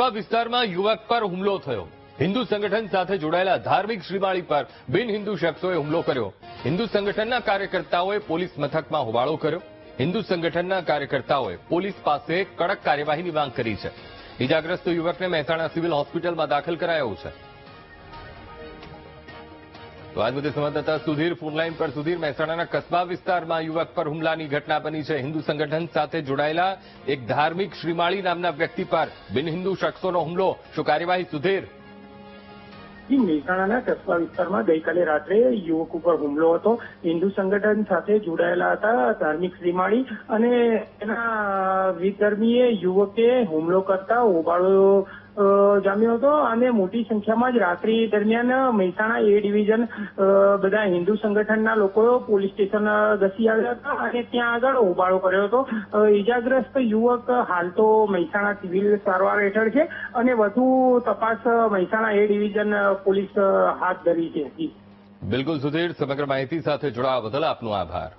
કસ્બા વિસ્તારમાં યુવક પર હુમલો થયો. હિન્દુ સંગઠન સાથે જોડાયેલા ધાર્મિક શ્રીમાળી પર બિન હિન્દુ શખ્સોએ હુમલો કર્યો. હિન્દુ સંગઠનના કાર્યકર્તાઓએ પોલીસ મથકમાં હોબાળો કર્યો. હિન્દુ સંગઠનના કાર્યકર્તાઓએ પોલીસ પાસે કડક કાર્યવાહીની માંગ કરી છે. ઇજાગ્રસ્ત યુવકને મહેસાણા સિવિલ હોસ્પિટલમાં દાખલ કરાયો છે. તો સંવાદદાતા સુધીર ફોનલાઈન પર. સુધીર, મહેસાણાના કસ્બા વિસ્તારમાં યુવક પર હુમલાની ઘટના બની છે. હિન્દુ સંગઠન સાથે જોડાયેલા એક ધાર્મિક શ્રીમાળી નામના વ્યક્તિ પર બિન શખ્સોનો હુમલો. શું કાર્યવાહી, સુધીર? મહેસાણાના કસ્બા વિસ્તારમાં ગઈકાલે રાત્રે યુવક ઉપર હુમલો હતો. હિન્દુ સંગઠન સાથે જોડાયેલા હતા ધાર્મિક શ્રીમાળી અને એના વિધર્મીએ યુવકે હુમલો કરતા હોબાળો જામ્યો હતો અને મોટી સંખ્યામાં જ રાત્રિ દરમિયાન મહેસાણા એ ડિવિઝન બધા હિન્દુ સંગઠનના લોકો પોલીસ સ્ટેશન ઘસી આવ્યા હતા અને ત્યાં આગળ હોબાળો કર્યો હતો. ઇજાગ્રસ્ત યુવક હાલ તો મહેસાણા સિવિલ સારવાર હેઠળ છે અને વધુ તપાસ મહેસાણા એ ડિવિઝન પોલીસ હાથ ધરી છે. બિલકુલ સુધીર, સમગ્ર માહિતી સાથે જોડાવા બદલ આપનો આભાર.